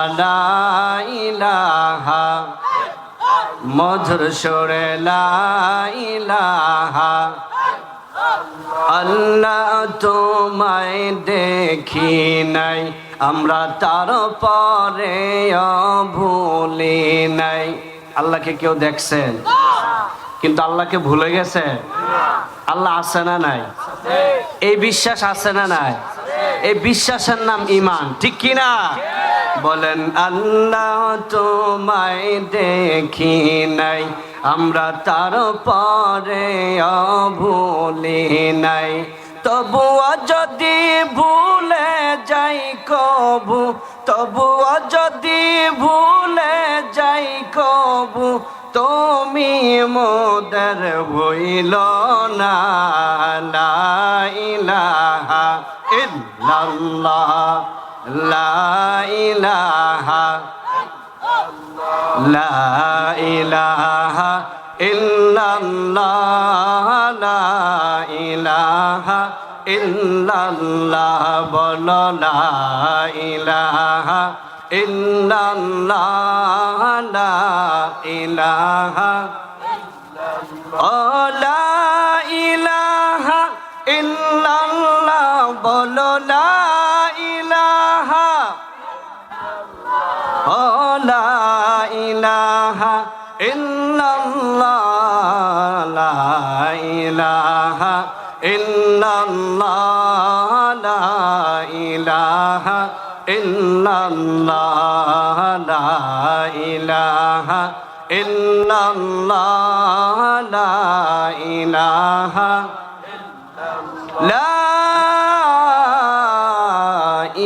লা ইলাহা মধুর সুরে লা ইলাহা আল্লাহ তোমায় দেখি নাই, আমরা তার পরে ভুলি নাই। আল্লাহকে কেউ দেখছেন? কিন্তু আল্লাহকে ভুলে গেছে আল্লাহ আছে না নাই? এই বিশ্বাস আছে না নাই? এই বিশ্বাসের নাম ইমান, ঠিক কি না বলেন, আল্লাহ তোমায় দেখি নাই, আমরা তার পরে ভুলি নাই। তবুও যদি ভুলে যাই কবু, তবুও যদি ভুলে যাই কবু, তুমি মোদের ভইল না। ইল্লাল্লাহ লা ইলাহা লা ইলাহা ইল্লাল্লাহ, লা ইলাহা ইল্লাল্লাহ, বলো লা ইলাহা ইল্লাল্লাহ, লা ইলাহা। ও লা বলো লা ইলাহা ও ইলাহা ইল্লাল্লাহ, লা ইলাহা ইল্লাল্লাহ ইলাহা ইল্লাল্লাহ, লা ইলাহা ইল্লাল্লাহ, লা ইলাহা